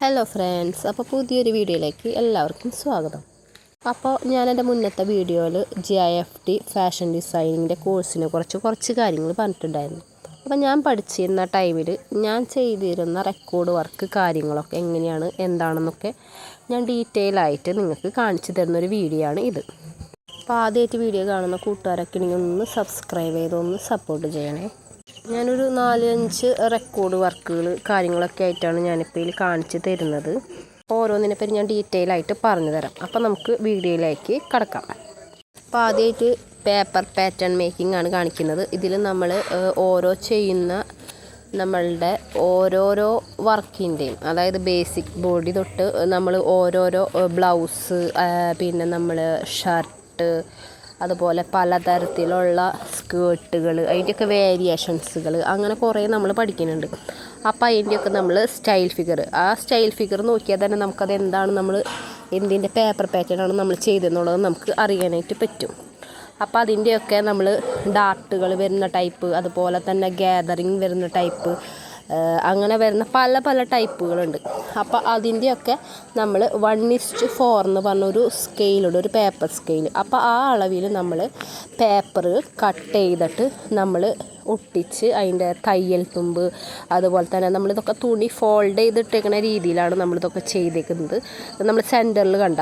Hello friends അപ്പോൾ പുതിയൊരു വീഡിയോയിലേക്ക് എല്ലാവർക്കും സ്വാഗതം. അപ്പോൾ ഞാൻ എന്റെ മുന്നത്തെ വീഡിയോയിൽ G I F T fashion ഡിസൈനിങ്ങിന്റെ കോഴ്സിനെ കുറച്ച് കുറച്ച് കാര്യങ്ങൾ പറഞ്ഞിട്ടുണ്ടായിരുന്നു. അപ്പോൾ ഞാൻ പഠിച്ചിരുന്ന ടൈമിൽ ഞാൻ ചെയ്തിരുന്ന റെക്കോർഡ് വർക്ക് കാര്യങ്ങളൊക്കെ എങ്ങനെയാണ് എന്താണെന്നൊക്കെ ഞാൻ ഡീറ്റെയിൽ ആയിട്ട് നിങ്ങൾക്ക് കാണിച്ചു തരുന്നൊരു വീഡിയോ ആണ് ഇത്. അപ്പോൾ ആദ്യമായിട്ട് വീഡിയോ കാണുന്ന കൂട്ടുകാരൊക്കെ ഒന്ന് സബ്സ്ക്രൈബ് ചെയ്ത് ഒന്ന് സപ്പോർട്ട് ചെയ്യണേ. ഞാനൊരു നാലഞ്ച് റെക്കോർഡ് വർക്കുകൾ കാര്യങ്ങളൊക്കെ ആയിട്ടാണ് ഞാനിപ്പോൾ ഇതിൽ കാണിച്ചു തരുന്നത്. ഓരോന്നിനെപ്പറ്റി ഞാൻ ഡീറ്റെയിൽ ആയിട്ട് പറഞ്ഞു തരാം. അപ്പോൾ നമുക്ക് വീഡിയോയിലേക്ക് കടക്കാം. അപ്പോൾ ആദ്യമായിട്ട് പേപ്പർ പാറ്റേൺ മേക്കിംഗ് ആണ് കാണിക്കുന്നത്. ഇതിൽ നമ്മൾ ഓരോ ചെയ്യുന്ന നമ്മളുടെ ഓരോരോ വർക്കിന്റെയും അതായത് ബേസിക് ബോഡി തൊട്ട് നമ്മൾ ഓരോരോ ബ്ലൗസ് പിന്നെ നമ്മൾ ഷർട്ട് അതുപോലെ പലതരത്തിലുള്ള സ്കേർട്ടുകൾ അതിന്റെയൊക്കെ വേരിയേഷൻസുകൾ അങ്ങനെ കുറേ നമ്മൾ പഠിക്കുന്നുണ്ട്. അപ്പോൾ അതിന്റെയൊക്കെ നമ്മൾ സ്റ്റൈൽ ഫിഗർ ആ സ്റ്റൈൽ ഫിഗർ നോക്കിയാൽ തന്നെ നമുക്കത് എന്താണ് നമ്മൾ എന്തിന്റെ പേപ്പർ പാറ്റേൺ ആണ് നമ്മൾ ചെയ്തതെന്നുള്ളത് നമുക്ക് അറിയാനായിട്ട് പറ്റും. അപ്പോൾ അതിന്റെയൊക്കെ നമ്മൾ ഡാർട്ടുകൾ വരുന്ന ടൈപ്പ് അതുപോലെ തന്നെ ഗ്യാതറിങ് വരുന്ന ടൈപ്പ് അങ്ങനെ വരുന്ന പല പല ടൈപ്പുകളുണ്ട്. അപ്പോൾ അതിന്റെയൊക്കെ നമ്മൾ വൺ ഇസ്റ്റ് ഫോർ എന്ന് പറഞ്ഞൊരു സ്കെയിലുണ്ട് ഒരു പേപ്പർ സ്കെയിൽ അപ്പോൾ ആ അളവിൽ നമ്മൾ പേപ്പർ കട്ട് ചെയ്തിട്ട് നമ്മൾ ഒട്ടിച്ച് അതിന്റെ തയ്യൽ തുമ്പ് അതുപോലെ തന്നെ നമ്മളിതൊക്കെ തുണി ഫോൾഡ് ചെയ്തിട്ടേക്കുന്ന രീതിയിലാണ് നമ്മളിതൊക്കെ ചെയ്തേക്കുന്നത്. നമ്മൾ സെന്ററിൽ കണ്ട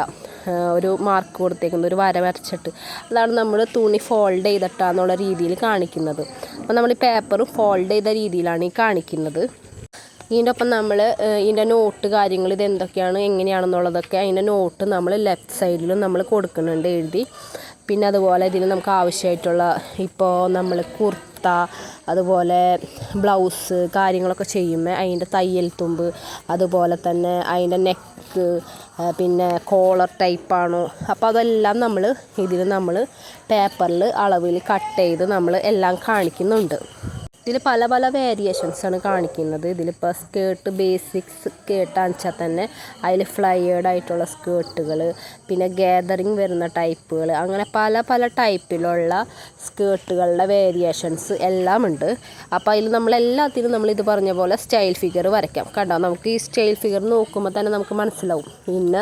ഒരു മാർക്ക് കൊടുത്തേക്കുന്നത് ഒരു വര വരച്ചിട്ട്. അതാണ് നമ്മൾ തുണി ഫോൾഡ് ചെയ്തിട്ടാന്നുള്ള രീതിയിൽ കാണിക്കുന്നത്. അപ്പോൾ നമ്മൾ ഈ പേപ്പർ ഫോൾഡ് ചെയ്ത രീതിയിലാണ് ഈ കാണിക്കുന്നത്. ഇതിന്റെ ഒപ്പം നമ്മൾ ഇതിന്റെ നോട്ട് കാര്യങ്ങൾ ഇത് എന്തൊക്കെയാണ് എങ്ങനെയാണെന്നുള്ളതൊക്കെ അതിന്റെ നോട്ട് നമ്മൾ ലെഫ്റ്റ് സൈഡിലും നമ്മൾ കൊടുക്കുന്നുണ്ട് എഴുതി. പിന്നെ അതുപോലെ ഇതിന് നമുക്ക് ആവശ്യമായിട്ടുള്ള ഇപ്പോൾ നമ്മൾ കുർത്ത അതുപോലെ ബ്ലൗസ് കാര്യങ്ങളൊക്കെ ചെയ്യുമ്പോൾ അതിന്റെ തയ്യൽ തുമ്പ് അതുപോലെ തന്നെ അതിന്റെ നെക്ക് പിന്നെ കോളർ ടൈപ്പാണോ. അപ്പോൾ അതെല്ലാം നമ്മൾ ഇതിൽ നമ്മൾ പേപ്പറിൽ അളവിൽ കട്ട് ചെയ്ത് നമ്മൾ എല്ലാം കാണിക്കുന്നുണ്ട്. ഇതിൽ പല പല വേരിയേഷൻസാണ് കാണിക്കുന്നത്. ഇതിലിപ്പോൾ സ്കേർട്ട് ബേസിക് സ്കേർട്ട് അണിച്ചാൽ തന്നെ അതിൽ ഫ്ലയേർഡ് ആയിട്ടുള്ള സ്കേർട്ടുകൾ പിന്നെ ഗാദറിങ് വരുന്ന ടൈപ്പുകൾ അങ്ങനെ പല പല ടൈപ്പിലുള്ള സ്കേർട്ടുകളുടെ വേരിയേഷൻസ് എല്ലാം ഉണ്ട് അപ്പോൾ അതിൽ നമ്മൾ എല്ലാത്തിനും നമ്മൾ ഇത് പറഞ്ഞ പോലെ സ്റ്റൈൽ ഫിഗർ വരയ്ക്കാം. കണ്ടോ? നമുക്ക് ഈ സ്റ്റൈൽ ഫിഗർ നോക്കുമ്പോൾ തന്നെ നമുക്ക് മനസ്സിലാവും. ഇന്ന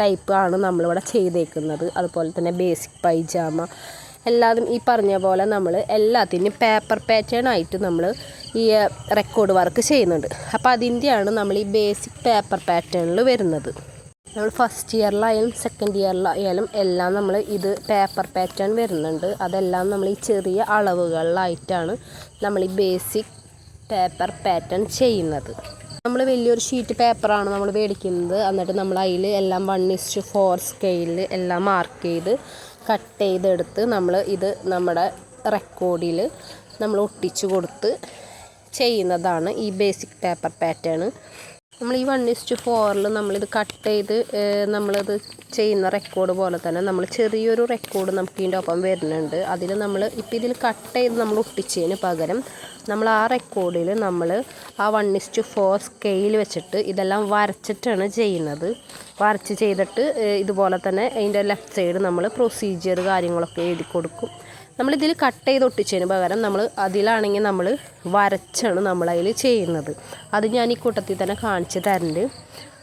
ടൈപ്പ് ആണ് നമ്മളിവിടെ ചെയ്തേക്കുന്നത്. അതുപോലെ തന്നെ ബേസിക് പൈജാമ എല്ലാതും ഈ പറഞ്ഞ പോലെ നമ്മൾ എല്ലാത്തിനും പേപ്പർ പാറ്റേൺ ആയിട്ട് നമ്മൾ ഈ റെക്കോർഡ് വർക്ക് ചെയ്യുന്നുണ്ട്. അപ്പോൾ അതിന്റെയാണ് നമ്മൾ ഈ ബേസിക് പേപ്പർ പാറ്റേണിൽ വരുന്നത്. നമ്മൾ ഫസ്റ്റ് ഇയറിലായാലും സെക്കൻഡ് ഇയറിലായാലും എല്ലാം നമ്മൾ ഇത് പേപ്പർ പാറ്റേൺ വരുന്നുണ്ട്. അതെല്ലാം നമ്മൾ ഈ ചെറിയ അളവുകളിലായിട്ടാണ് നമ്മൾ ഈ ബേസിക് പേപ്പർ പാറ്റേൺ ചെയ്യുന്നത്. നമ്മൾ വലിയൊരു ഷീറ്റ് പേപ്പറാണ് നമ്മൾ മേടിക്കുന്നത്. എന്നിട്ട് നമ്മൾ അതിൽ എല്ലാം വൺ ഇസ്റ്റ് ഫോർ സ്കെയിലിൽ എല്ലാം മാർക്ക് ചെയ്ത് കട്ട് ചെയ്തെടുത്ത് നമ്മൾ ഇത് നമ്മുടെ റെക്കോർഡിൽ നമ്മൾ ഒട്ടിച്ചു കൊടുത്ത് ചെയ്യുന്നതാണ് ഈ ബേസിക് പേപ്പർ പാറ്റേൺ നമ്മൾ ഈ വൺ ഇസ്റ്റു ഫോറിൽ നമ്മളിത് കട്ട് ചെയ്ത് നമ്മളത് ചെയ്യുന്ന റെക്കോർഡ് പോലെ തന്നെ നമ്മൾ ചെറിയൊരു റെക്കോർഡ് നമുക്ക് ഇതിന്റെ ഒപ്പം വരുന്നുണ്ട്. അതിൽ നമ്മൾ ഇപ്പം ഇതിൽ കട്ട് ചെയ്ത് നമ്മൾ ഒട്ടിച്ചതിന് പകരം നമ്മൾ ആ റെക്കോർഡിൽ നമ്മൾ ആ വൺ ഇസ്റ്റു ഫോർ സ്കെയിൽ വെച്ചിട്ട് ഇതെല്ലാം വരച്ചിട്ടാണ് ചെയ്യുന്നത്. വരച്ച് ചെയ്തിട്ട് ഇതുപോലെ തന്നെ അതിന്റെ ലെഫ്റ്റ് സൈഡ് നമ്മൾ പ്രൊസീജിയർ കാര്യങ്ങളൊക്കെ എഴുതി കൊടുക്കും. നമ്മളിതിൽ കട്ട് ചെയ്ത് ഒട്ടിച്ചതിന് പകരം നമ്മൾ അതിലാണെങ്കിൽ നമ്മൾ വരച്ചാണ് നമ്മളതിൽ ചെയ്യുന്നത്. അത് ഞാൻ ഈ കൂട്ടത്തിൽ തന്നെ കാണിച്ച് തരുന്നുണ്ട്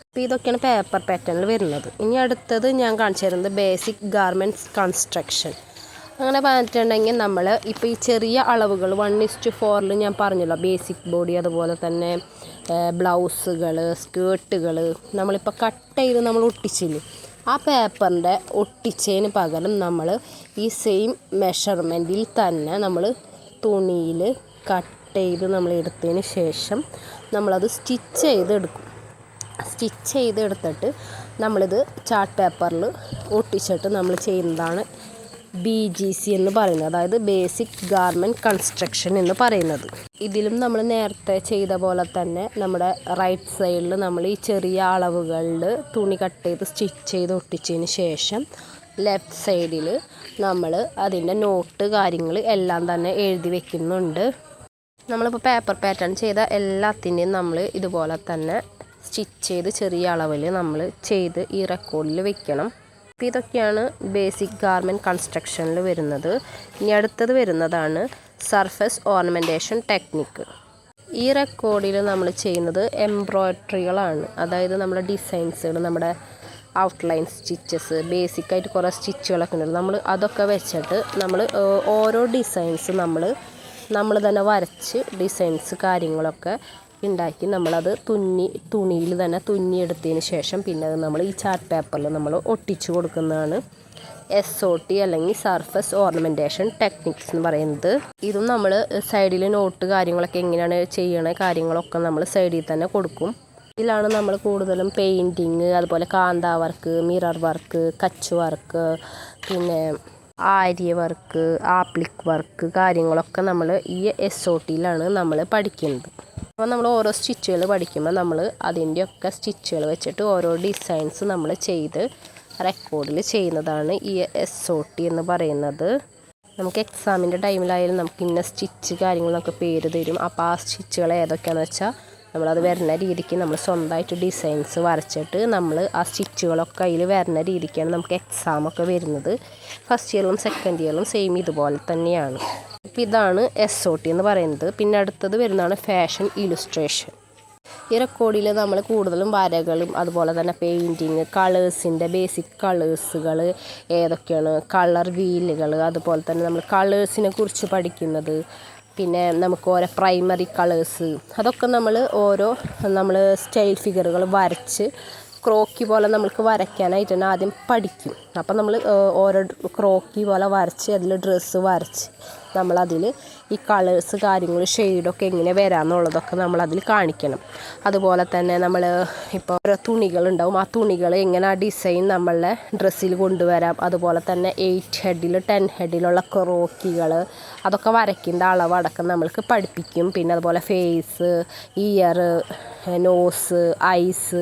അപ്പോൾ ഇതൊക്കെയാണ് പേപ്പർ പാറ്റേണിൽ വരുന്നത്. ഇനി അടുത്തത് ഞാൻ കാണിച്ചു തരുന്നത് ബേസിക് ഗാർമെന്റ്സ് കൺസ്ട്രക്ഷൻ അങ്ങനെ പറഞ്ഞിട്ടുണ്ടെങ്കിൽ നമ്മൾ ഇപ്പോൾ ഈ ചെറിയ അളവുകൾ വൺ ഇസ്റ്റ് ഫോറിൽ ഞാൻ പറഞ്ഞല്ലോ ബേസിക് ബോഡി അതുപോലെ തന്നെ ബ്ലൗസുകൾ സ്കേർട്ടുകൾ നമ്മളിപ്പോൾ കട്ട് ചെയ്ത് നമ്മൾ ഒട്ടിച്ചില്ലേ? ആ പേപ്പറിന്റെ ഒട്ടിച്ചതിന് പകരം നമ്മൾ ഈ സെയിം മെഷർമെന്റിൽ തന്നെ നമ്മൾ തുണിയിൽ കട്ട് ചെയ്ത് നമ്മൾ എടുത്തതിന് ശേഷം നമ്മളത് സ്റ്റിച്ച് ചെയ്തെടുക്കും. സ്റ്റിച്ച് ചെയ്തെടുത്തിട്ട് നമ്മളിത് ചാർട്ട് പേപ്പറിൽ ഒട്ടിച്ചിട്ട് നമ്മൾ ചെയ്യുന്നതാണ് ബി ജി സി എന്ന് പറയുന്നത്. അതായത് ബേസിക് ഗാർമെന്റ് കൺസ്ട്രക്ഷൻ എന്ന് പറയുന്നത്. ഇതിലും നമ്മൾ നേരത്തെ ചെയ്ത പോലെ തന്നെ നമ്മുടെ റൈറ്റ് സൈഡിൽ നമ്മൾ ഈ ചെറിയ അളവുകളിൽ തുണി കട്ട് ചെയ്ത് സ്റ്റിച്ച് ചെയ്ത് ഒട്ടിച്ചതിന് ശേഷം ലെഫ്റ്റ് സൈഡിൽ നമ്മൾ അതിന്റെ നോട്ട് കാര്യങ്ങൾ എല്ലാം തന്നെ എഴുതി വെക്കുന്നുണ്ട്. നമ്മളിപ്പോൾ പേപ്പർ പാറ്റേൺ ചെയ്ത എല്ലാത്തിന്റെയും നമ്മൾ ഇതുപോലെ തന്നെ സ്റ്റിച്ച് ചെയ്ത് ചെറിയ അളവിൽ നമ്മൾ ചെയ്ത് ഈ റെക്കോർഡിൽ വെക്കണം. ഇതൊക്കെയാണ് ബേസിക് ഗാർമെന്റ് കൺസ്ട്രക്ഷനിൽ വരുന്നത്. ഇനി അടുത്തത് വരുന്നതാണ് സർഫസ് ഓർണമെന്റേഷൻ ടെക്നിക്ക് ഈ റെക്കോർഡിൽ നമ്മൾ ചെയ്യുന്നത് എംബ്രോയ്ഡറികളാണ് അതായത് നമ്മുടെ ഡിസൈൻസുകൾ നമ്മുടെ ഔട്ട്ലൈൻ സ്റ്റിച്ചസ് ബേസിക്കായിട്ട് കുറേ സ്റ്റിച്ചുകളൊക്കെ ഉണ്ടല്ലോ നമ്മൾ അതൊക്കെ വെച്ചിട്ട് നമ്മൾ ഓരോ ഡിസൈൻസ് നമ്മൾ നമ്മൾ തന്നെ വരച്ച് ഡിസൈൻസ് കാര്യങ്ങളൊക്കെ ഉണ്ടാക്കി നമ്മളത് തുന്നി തുണിയിൽ തന്നെ തുന്നിയെടുത്തതിന് ശേഷം പിന്നെ അത് നമ്മൾ ഈ ചാർട്ട് പേപ്പറിൽ നമ്മൾ ഒട്ടിച്ചു കൊടുക്കുന്നതാണ് എസ് ഒ ടി അല്ലെങ്കിൽ സർഫസ് ഓർണമെന്റേഷൻ ടെക്നിക്സ് എന്ന് പറയുന്നത്. ഇതും നമ്മൾ സൈഡിൽ നോട്ട് കാര്യങ്ങളൊക്കെ എങ്ങനെയാണ് ചെയ്യണ കാര്യങ്ങളൊക്കെ നമ്മൾ സൈഡിൽ തന്നെ കൊടുക്കും. ഇതിലാണ് നമ്മൾ കൂടുതലും പെയിന്റിങ് അതുപോലെ kantha work mirror work Kutch work പിന്നെ ആര്യ വർക്ക് ആപ്ലിക് വർക്ക് കാര്യങ്ങളൊക്കെ നമ്മൾ ഈ എസ് ഒ ടിയിലാണ് നമ്മൾ പഠിക്കുന്നത്. അപ്പോൾ നമ്മൾ ഓരോ സ്റ്റിച്ചുകൾ പഠിക്കുമ്പോൾ നമ്മൾ അതിന്റെയൊക്കെ സ്റ്റിച്ചുകൾ വെച്ചിട്ട് ഓരോ ഡിസൈൻസ് നമ്മൾ ചെയ്ത് റെക്കോർഡിൽ ചെയ്യുന്നതാണ് ഈ എസ് ഒ ടി എന്ന് പറയുന്നത്. നമുക്ക് എക്സാമിന്റെ ടൈമിലായാലും നമുക്ക് ഇന്ന സ്റ്റിച്ച് കാര്യങ്ങളൊക്കെ പേര് തരും. അപ്പോൾ ആ സ്റ്റിച്ചുകൾ ഏതൊക്കെയാണെന്ന് വെച്ചാൽ നമ്മളത് വരുന്ന രീതിക്ക് നമ്മൾ സ്വന്തമായിട്ട് ഡിസൈൻസ് വരച്ചിട്ട് നമ്മൾ ആ സ്റ്റിച്ചുകളൊക്കെ അതിൽ വരുന്ന രീതിക്കാണ് നമുക്ക് എക്സാമൊക്കെ വരുന്നത്. ഫസ്റ്റ് ഇയറിലും സെക്കൻഡ് ഇയറിലും സെയിം ഇതുപോലെ തന്നെയാണ്. അപ്പോൾ ഇതാണ് എസ് ഒ ടി എന്ന് പറയുന്നത്. പിന്നെ അടുത്തത് വരുന്നതാണ് ഫാഷൻ ഇലുസ്ട്രേഷൻ ഈ റെക്കോർഡിൽ നമ്മൾ കൂടുതലും വരകളും അതുപോലെ തന്നെ പെയിന്റിങ് കളേഴ്സിന്റെ ബേസിക് കളേഴ്സുകൾ ഏതൊക്കെയാണ്? കളർ വീലുകൾ അതുപോലെ തന്നെ നമ്മൾ കളേഴ്സിനെ കുറിച്ച് പഠിക്കുന്നത്. പിന്നെ നമുക്ക് ഓരോ പ്രൈമറി കളേഴ്സ് അതൊക്കെ നമ്മൾ ഓരോ നമ്മൾ സ്റ്റൈൽ ഫിഗറുകൾ വരച്ച് ക്രോക്കി പോലെ നമ്മൾക്ക് വരയ്ക്കാനായിട്ട് തന്നെ ആദ്യം പഠിക്കും. അപ്പം നമ്മൾ ഓരോ ക്രോക്കി പോലെ വരച്ച് അതിൽ ഡ്രസ്സ് വരച്ച് നമ്മളതിൽ ഈ കളേഴ്സ് കാര്യങ്ങൾ ഷെയ്ഡൊക്കെ എങ്ങനെ വരാമെന്നുള്ളതൊക്കെ നമ്മളതിൽ കാണിക്കണം. അതുപോലെ തന്നെ നമ്മൾ ഇപ്പോൾ ഓരോ തുണികളുണ്ടാവും. ആ തുണികൾ എങ്ങനെ ആ ഡിസൈൻ നമ്മളുടെ ഡ്രസ്സിൽ കൊണ്ടുവരാം. അതുപോലെ തന്നെ എയ്റ്റ് ഹെഡിൽ ടെൻ ഹെഡിലുള്ള ക്രോക്കികൾ അതൊക്കെ വരയ്ക്കേണ്ട അളവടക്കം നമ്മൾക്ക് പഠിപ്പിക്കും. പിന്നെ അതുപോലെ ഫേസ് ഇയർ നോസ് ഐസ്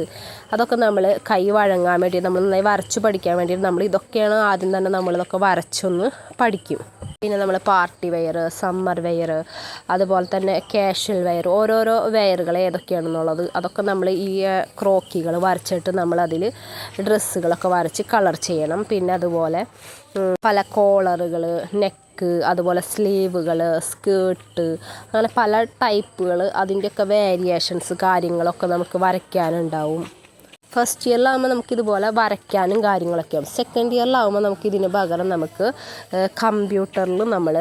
അതൊക്കെ നമ്മൾ കൈ വഴങ്ങാൻ വേണ്ടി നമ്മൾ നന്നായി വരച്ച് പഠിക്കാൻ വേണ്ടി നമ്മൾ ഇതൊക്കെയാണ് ആദ്യം തന്നെ നമ്മളിതൊക്കെ വരച്ചൊന്ന് പഠിക്കും. പിന്നെ നമ്മൾ പാർട്ടി വെയർ സമ്മർ വെയർ അതുപോലെ തന്നെ കാഷ്വൽ വെയർ ഓരോരോ വെയറുകൾ ഏതൊക്കെയാണെന്നുള്ളത് അതൊക്കെ നമ്മൾ ഈ ക്രോക്കികൾ വരച്ചിട്ട് നമ്മളതിൽ ഡ്രസ്സുകളൊക്കെ വരച്ച് കളർ ചെയ്യണം. പിന്നെ അതുപോലെ പല കോളറുകൾ നെക്ക് അതുപോലെ സ്ലീവുകൾ സ്കേർട്ട് അങ്ങനെ പല ടൈപ്പുകൾ അതിന്റെയൊക്കെ വേരിയേഷൻസ് കാര്യങ്ങളൊക്കെ നമുക്ക് വരയ്ക്കാനുണ്ടാവും. ഫസ്റ്റ് ഇയറിലാകുമ്പോൾ നമുക്കിതുപോലെ വരയ്ക്കാനും കാര്യങ്ങളൊക്കെയാവും സെക്കൻഡ് ഇയറിലാകുമ്പോൾ നമുക്ക് ഇതിന് പകരം നമുക്ക് കമ്പ്യൂട്ടറിൽ നമ്മൾ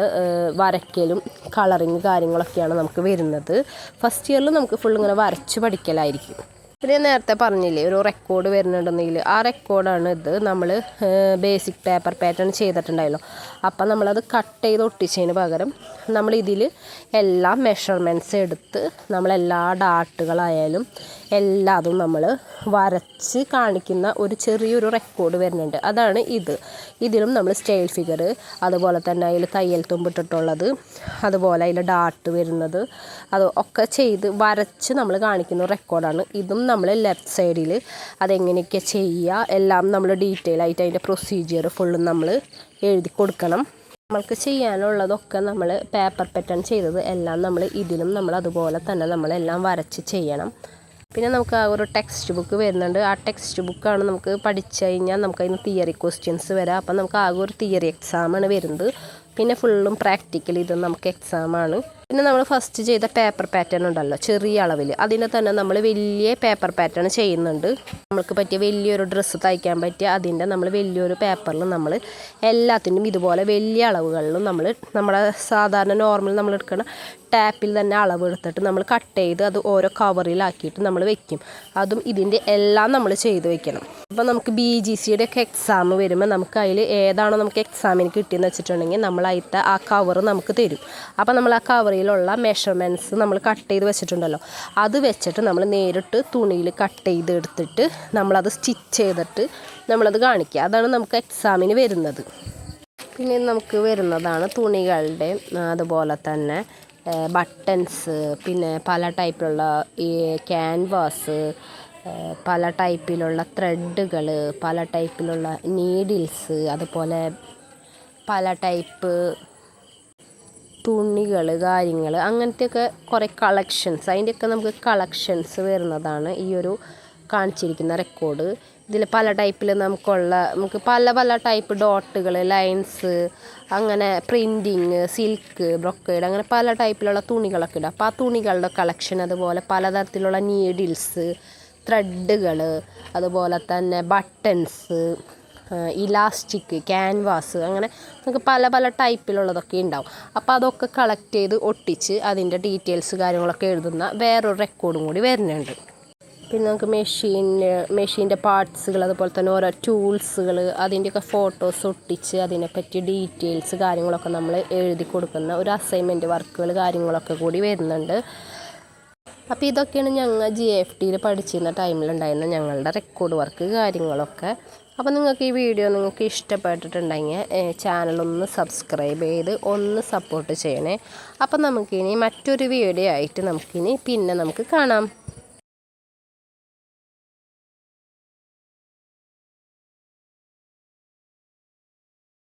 വരയ്ക്കലും കളറിങ് കാര്യങ്ങളൊക്കെയാണ് നമുക്ക് വരുന്നത്. ഫസ്റ്റ് ഇയറിൽ നമുക്ക് ഫുൾ ഇങ്ങനെ വരച്ച് പഠിക്കലായിരിക്കും. പിന്നെ നേരത്തെ പറഞ്ഞില്ലേ ഒരു റെക്കോർഡ് വരുന്നുണ്ടെന്നെങ്കിൽ ആ റെക്കോർഡാണ് ഇത് നമ്മൾ ബേസിക് പേപ്പർ പാറ്റേൺ ചെയ്തിട്ടുണ്ടായല്ലോ. അപ്പം നമ്മളത് കട്ട് ചെയ്ത് ഒട്ടിച്ചതിന് പകരം നമ്മൾ ഇതിൽ എല്ലാ മെഷർമെന്റ്സ് എടുത്ത് നമ്മളെല്ലാ ഡാട്ടുകളായാലും എല്ലാതും നമ്മൾ വരച്ച് കാണിക്കുന്ന ഒരു ചെറിയൊരു റെക്കോർഡ് വരുന്നുണ്ട്. അതാണ് ഇത്. ഇതിലും നമ്മൾ സ്റ്റൈൽ ഫിഗർ അതുപോലെ തന്നെ അതിൽ തയ്യൽ തുമ്പിട്ടിട്ടുള്ളത് അതുപോലെ അതിൽ ഡാട്ട് വരുന്നത് അത് ഒക്കെ ചെയ്ത് വരച്ച് നമ്മൾ കാണിക്കുന്ന റെക്കോർഡാണ് ഇതും നമ്മൾ ലെഫ്റ്റ് സൈഡിൽ അതെങ്ങനെയൊക്കെ ചെയ്യുക എല്ലാം നമ്മൾ ഡീറ്റെയിൽ ആയിട്ട് അതിന്റെ പ്രൊസീജിയർ ഫുള്ളും നമ്മൾ എഴുതി കൊടുക്കണം. നമ്മൾക്ക് ചെയ്യാനുള്ളതൊക്കെ നമ്മൾ പേപ്പർ പാറ്റേൺ ചെയ്തത് എല്ലാം നമ്മൾ ഇതിലും നമ്മൾ അതുപോലെ തന്നെ നമ്മളെല്ലാം വരച്ച് ചെയ്യണം. പിന്നെ നമുക്ക് ആ ഒരു ടെക്സ്റ്റ് ബുക്ക് വരുന്നുണ്ട്. ആ ടെക്സ്റ്റ് ബുക്കാണ് നമുക്ക് പഠിച്ചു കഴിഞ്ഞാൽ നമുക്ക് അതിന് തിയറി ക്വസ്റ്റ്യൻസ് വരാം. അപ്പം നമുക്ക് ആകെ ഒരു തിയറി എക്സാമാണ് വരുന്നത്. പിന്നെ ഫുള്ളും പ്രാക്ടിക്കൽ ഇത് നമുക്ക് എക്സാമാണ് പിന്നെ നമ്മൾ ഫസ്റ്റ് ചെയ്ത പേപ്പർ പാറ്റേൺ ഉണ്ടല്ലോ ചെറിയ അളവിൽ അതിനെ തന്നെ നമ്മൾ വലിയ പേപ്പർ പാറ്റേൺ ചെയ്യുന്നുണ്ട്. നമുക്ക് പറ്റിയ വലിയൊരു ഡ്രസ്സ് തയ്ക്കാൻ പറ്റിയ അതിന്റെ നമ്മൾ വലിയൊരു പേപ്പറിൽ നമ്മൾ എല്ലാത്തിനും ഇതുപോലെ വലിയ അളവുകളിലും നമ്മൾ നമ്മുടെ സാധാരണ നോർമൽ നമ്മൾ എടുക്കുന്ന ടാപ്പിൽ തന്നെ അളവ് എടുത്തിട്ട് നമ്മൾ കട്ട് ചെയ്ത് അത് ഓരോ കവറിലാക്കിയിട്ട് നമ്മൾ വെക്കും. അതും ഇതിന്റെ എല്ലാം നമ്മൾ ചെയ്ത് വെക്കണം. അപ്പോൾ നമുക്ക് ബി ജി സിയുടെ ഒക്കെ എക്സാം വരുമ്പോൾ നമുക്ക് അതിൽ ഏതാണോ നമുക്ക് എക്സാമിന് കിട്ടിയെന്ന് വെച്ചിട്ടുണ്ടെങ്കിൽ നമ്മൾ ആ കവർ നമുക്ക് തരും. അപ്പോൾ നമ്മൾ ആ കവറിലുള്ള മെഷർമെന്റ്സ് നമ്മൾ കട്ട് ചെയ്ത് വെച്ചിട്ടുണ്ടല്ലോ. അത് വെച്ചിട്ട് നമ്മൾ നേരിട്ട് തുണിയിൽ കട്ട് ചെയ്ത് എടുത്തിട്ട് നമ്മളത് സ്റ്റിച്ച് ചെയ്തിട്ട് നമ്മളത് കാണിക്കുക. അതാണ് നമുക്ക് എക്സാമിന് വരുന്നത്. പിന്നെ നമുക്ക് വരുന്നതാണ് തുണികളുടെ അതുപോലെ തന്നെ ബട്ടൺസ് പിന്നെ പല ടൈപ്പിലുള്ള ഈ ക്യാൻവാസ് പല ടൈപ്പിലുള്ള ത്രെഡുകൾ പല ടൈപ്പിലുള്ള നീഡിൽസ് അതുപോലെ പല ടൈപ്പ് തുണികൾ കാര്യങ്ങൾ അങ്ങനത്തെയൊക്കെ കുറേ കളക്ഷൻസ് അതിന്റെയൊക്കെ നമുക്ക് കളക്ഷൻസ് വരുന്നതാണ് ഈ ഒരു കാണിച്ചിരിക്കുന്ന റെക്കോർഡ് ഇതിൽ പല ടൈപ്പിൽ നമുക്കുള്ള നമുക്ക് പല പല ടൈപ്പ് ഡോട്ടുകൾ ലൈൻസ് അങ്ങനെ പ്രിന്റിങ് സിൽക്ക് ബ്രൊക്കേഡ് അങ്ങനെ പല ടൈപ്പിലുള്ള തുണികളൊക്കെ ഉണ്ട് അപ്പോൾ ആ തുണികളുടെ കളക്ഷൻ അതുപോലെ പലതരത്തിലുള്ള നീഡിൽസ് ത്രെഡുകൾ അതുപോലെ തന്നെ ബട്ടൺസ് ഇലാസ്റ്റിക് ക്യാൻവാസ് അങ്ങനെ നമുക്ക് പല പല ടൈപ്പിലുള്ളതൊക്കെ ഉണ്ടാവും. അപ്പോൾ അതൊക്കെ കളക്ട് ചെയ്ത് ഒട്ടിച്ച് അതിന്റെ ഡീറ്റെയിൽസ് കാര്യങ്ങളൊക്കെ എഴുതുന്ന വേറൊരു റെക്കോർഡും കൂടി വരുന്നുണ്ട്. പിന്നെ നമുക്ക് മെഷീൻ മെഷീന്റെ പാർട്സുകൾ അതുപോലെ തന്നെ ഓരോ ടൂൾസുകൾ അതിന്റെയൊക്കെ ഫോട്ടോസ് ഒട്ടിച്ച് അതിനെപ്പറ്റി ഡീറ്റെയിൽസ് കാര്യങ്ങളൊക്കെ നമ്മൾ എഴുതി കൊടുക്കുന്ന ഒരു അസൈൻമെന്റ് വർക്കുകൾ കാര്യങ്ങളൊക്കെ കൂടി വരുന്നുണ്ട്. അപ്പോൾ ഇതൊക്കെയാണ് ഞങ്ങൾ ജി എഫ് ടിയിൽ പഠിച്ചിരുന്ന ടൈമിലുണ്ടായിരുന്ന ഞങ്ങളുടെ റെക്കോർഡ് വർക്ക് കാര്യങ്ങളൊക്കെ. അപ്പോൾ നിങ്ങൾക്ക് ഈ വീഡിയോ നിങ്ങൾക്ക് ഇഷ്ടപ്പെട്ടിട്ടുണ്ടെങ്കിൽ ചാനലൊന്ന് സബ്സ്ക്രൈബ് ചെയ്ത് ഒന്ന് സപ്പോർട്ട് ചെയ്യണേ. അപ്പോൾ നമുക്കിനി മറ്റൊരു വീഡിയോ ആയിട്ട് നമുക്കിനി പിന്നെ നമുക്ക് കാണാം.